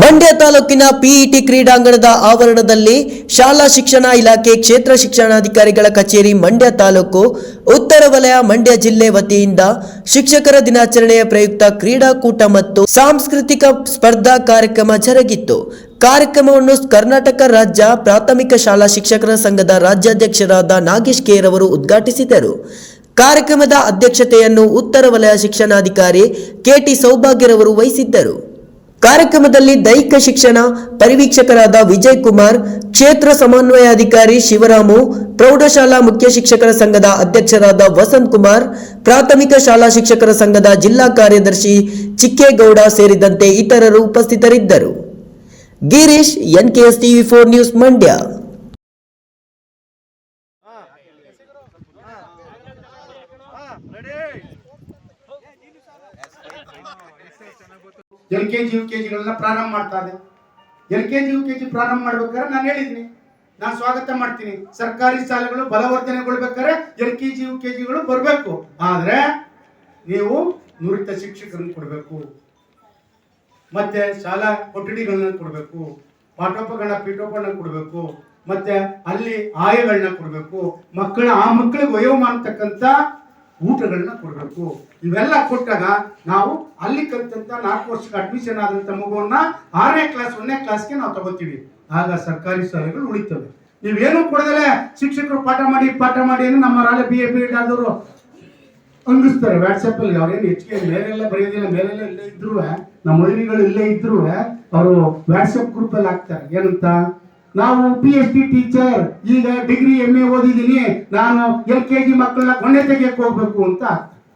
ಮಂಡ್ಯ ತಾಲೂಕಿನ ಪಿಇಟಿ ಕ್ರೀಡಾಂಗಣದ ಆವರಣದಲ್ಲಿ ಶಾಲಾ ಶಿಕ್ಷಣ ಇಲಾಖೆ ಕ್ಷೇತ್ರ ಶಿಕ್ಷಣಾಧಿಕಾರಿಗಳ ಕಚೇರಿ ಮಂಡ್ಯ ತಾಲೂಕು, ಉತ್ತರ ವಲಯ ಮಂಡ್ಯ ಜಿಲ್ಲೆ ವತಿಯಿಂದ ಶಿಕ್ಷಕರ ದಿನಾಚರಣೆಯ ಪ್ರಯುಕ್ತ ಕ್ರೀಡಾಕೂಟ ಮತ್ತು ಸಾಂಸ್ಕೃತಿಕ ಸ್ಪರ್ಧಾ ಕಾರ್ಯಕ್ರಮ ಜರುಗಿತ್ತು. ಕಾರ್ಯಕ್ರಮವನ್ನು ಕರ್ನಾಟಕ ರಾಜ್ಯ ಪ್ರಾಥಮಿಕ ಶಾಲಾ ಶಿಕ್ಷಕರ ಸಂಘದ ರಾಜ್ಯಾಧ್ಯಕ್ಷರಾದ ನಾಗೇಶ್ ಕೇರ್ ಅವರು ಉದ್ಘಾಟಿಸಿದರು. ಕಾರ್ಯಕ್ರಮದ ಅಧ್ಯಕ್ಷತೆಯನ್ನು ಉತ್ತರ ವಲಯ ಶಿಕ್ಷಣಾಧಿಕಾರಿ ಕೆಟಿ ಸೌಭಾಗ್ಯರವರು ವಹಿಸಿದ್ದರು. ಕಾರ್ಯಕ್ರಮದಲ್ಲಿ ದೈಹಿಕ ಶಿಕ್ಷಣ ಪರಿವೀಕ್ಷಕರಾದ ವಿಜಯ್ ಕುಮಾರ್ ಕ್ಷೇತ್ರ ಸಮನ್ವಯಾಧಿಕಾರಿ ಶಿವರಾಮು ಪ್ರೌಢಶಾಲಾ ಮುಖ್ಯ ಶಿಕ್ಷಕರ ಸಂಘದ ಅಧ್ಯಕ್ಷರಾದ ವಸಂತ್ ಕುಮಾರ್ ಪ್ರಾಥಮಿಕ ಶಾಲಾ ಶಿಕ್ಷಕರ ಸಂಘದ ಜಿಲ್ಲಾ ಕಾರ್ಯದರ್ಶಿ ಚಿಕ್ಕೇಗೌಡ ಸೇರಿದಂತೆ ಇತರರು ಉಪಸ್ಥಿತರಿದ್ದರು Girish NKS TV four news Mandya L K G U K ಜಿಗಳನ್ನ ಪ್ರಾರಂಭ ಮಾಡ್ತಾ ಇದೆ. L K G U K G ಪ್ರಾರಂಭ ಮಾಡ್ಬೇಕಾದ್ರೆ ನಾನು ಹೇಳಿದ್ದೀನಿ ನಾನು ಸ್ವಾಗತ ಮಾಡ್ತೀನಿ. ಸರ್ಕಾರಿ ಶಾಲೆಗಳು ಬಲವರ್ಧನೆಗೊಳ್ಬೇಕಾದ್ರೆ L K G U K ಜಿಗಳು ಬರಬೇಕು. ಆದರೆ ನೀವು ನುರಿತ ಶಿಕ್ಷಕರನ್ನು ಕೊಡಬೇಕು. ಮತ್ತೆ ಶಾಲಾ ಕೊಠಡಿಗಳನ್ನ ಕೊಡಬೇಕು. ಪಾಠೋಪಕರಣ, ಪೀಠೋಪಕರಣ ಕೊಡಬೇಕು. ಮತ್ತೆ ಅಲ್ಲಿ ಆಯಗಳನ್ನ ಕೊಡಬೇಕು. ಮಕ್ಕಳ, ಆ ಮಕ್ಕಳಿಗೆ ವಯೋಮಾನತಕ್ಕಂಥ ಊಟಗಳನ್ನ ಕೊಡಬೇಕು. ಇವೆಲ್ಲ ಕೊಟ್ಟಾಗ ನಾವು ಅಲ್ಲಿ ಕಲಿತಂತ ನಾಲ್ಕು ವರ್ಷಕ್ಕೆ ಅಡ್ಮಿಷನ್ ಆದಂತ ಮಗುವನ್ನ ಆರನೇ ಕ್ಲಾಸ್ ಒಂದನೇ ಕ್ಲಾಸ್ಗೆ ನಾವು ತಗೋತೀವಿ. ಆಗ ಸರ್ಕಾರಿ ಶಾಲೆಗಳು ಉಳಿತವೆ. ನೀವೇನು ಕೊಡದಲೆ ಶಿಕ್ಷಕರು ಪಾಠ ಮಾಡಿ ಪಾಠ ಮಾಡಿ ಅಂದ್ರೆ ನಮ್ಮ ರಾಲೆ ಬಿ ಎ ಬಿ ಎಡ್ ಆದವರು ಅಂಗಿಸ್ತಾರೆ ವಾಟ್ಸಪ್ ಅಲ್ಲಿ ಅವ್ರೇನು ಹೆಚ್ಚಿಗೆ ಮೇಲೆಲ್ಲ ಬರೆಯೋದಿಲ್ಲ, ಮೇಲೆಲ್ಲ ಇಲ್ಲೇ ಇದ್ರು ನಮ್ಮ ಹಳ್ಳಿಗಳು ಇಲ್ಲೇ ಇದ್ರು ಅವರು ವಾಟ್ಸಪ್ ಗ್ರೂಪ್ ಅಲ್ಲಿ ಹಾಕ್ತಾರೆ. ಏನಂತ? ನಾವು ಪಿ ಎಚ್ ಡಿ ಟೀಚರ್ ಈಗ ಡಿಗ್ರಿ ಎಂ ಎ ಓದಿದ್ದೀನಿ. ನಾನು ಎಲ್ ಕೆ ಜಿ ಮಕ್ಕಳನ್ನ ಕೊಂಡೆ ತೆಗಿಯಕ್ಕೆ ಹೋಗ್ಬೇಕು ಅಂತ.